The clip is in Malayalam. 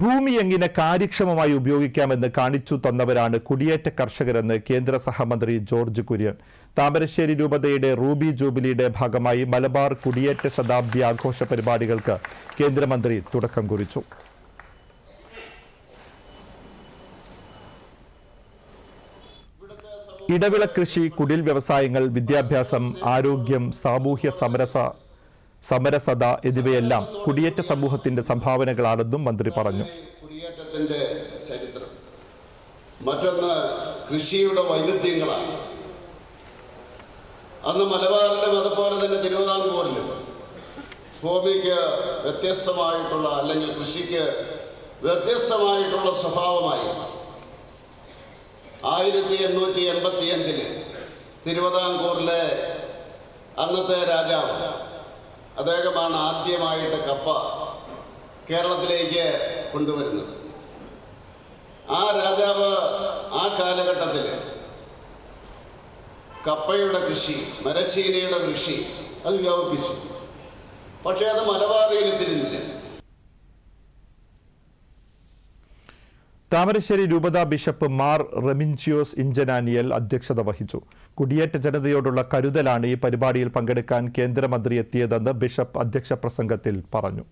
ഭൂമി എങ്ങനെ കാര്യക്ഷമമായി ഉപയോഗിക്കാമെന്ന് കാണിച്ചു തന്നവരാണ് കുടിയേറ്റ കർഷകരെന്ന് കേന്ദ്ര സഹമന്ത്രി ജോർജ് കുര്യൻ. താമരശ്ശേരി രൂപതയുടെ റൂബി ജൂബിലിയുടെ ഭാഗമായി മലബാർ കുടിയേറ്റ ശതാബ്ദി ആഘോഷ പരിപാടികൾക്ക് കേന്ദ്രമന്ത്രി തുടക്കം കുറിച്ചു. ഇടവിള കൃഷി കുടിൽ വ്യവസായങ്ങൾ വിദ്യാഭ്യാസം ആരോഗ്യം സാമൂഹ്യ സമരസ സമരസത എന്നിവയെല്ലാം കുടിയേറ്റ സമൂഹത്തിന്റെ സംഭാവനകളാണെന്നും മന്ത്രി പറഞ്ഞു. കുടിയേറ്റത്തിന്റെ ചരിത്രം. മറ്റൊന്ന് കൃഷിയുടെ വൈവിധ്യങ്ങളാണ്. അന്ന് മലബാറിലും അതുപോലെ തന്നെ തിരുവിതാംകൂറിലും ഭൂമിക്ക് വ്യത്യസ്തമായിട്ടുള്ള അല്ലെങ്കിൽ കൃഷിക്ക് വ്യത്യസ്തമായിട്ടുള്ള സ്വഭാവമായി ആയിരത്തി എണ്ണൂറ്റി എൺപത്തി അഞ്ചിൽ തിരുവിതാംകൂറിലെ അന്നത്തെ രാജാവ് അദ്ദേഹമാണ് ആദ്യമായിട്ട് കപ്പ കേരളത്തിലേക്ക് കൊണ്ടുവരുന്നത്. ആ രാജാവ് ആ കാലഘട്ടത്തിൽ കപ്പയുടെ കൃഷി മരശീലയുടെ കൃഷി അത് വ്യാപിപ്പിച്ചു. പക്ഷേ അത് മലബാറിയിൽ എത്തിരുന്നില്ല താമരശ്ശേരി രൂപത ബിഷപ്പ് മാർ റെമിൻജിയോസ് ഇഞ്ചനാനിയൽ അധ്യക്ഷത വഹിച്ചു. കുടിയേറ്റ ജനതയോടുള്ള കരുതലാണ് ഈ പരിപാടിയിൽ പങ്കെടുക്കാൻ കേന്ദ്രമന്ത്രി എത്തിയതെന്ന് ബിഷപ്പ് അധ്യക്ഷ പ്രസംഗത്തിൽ പറഞ്ഞു.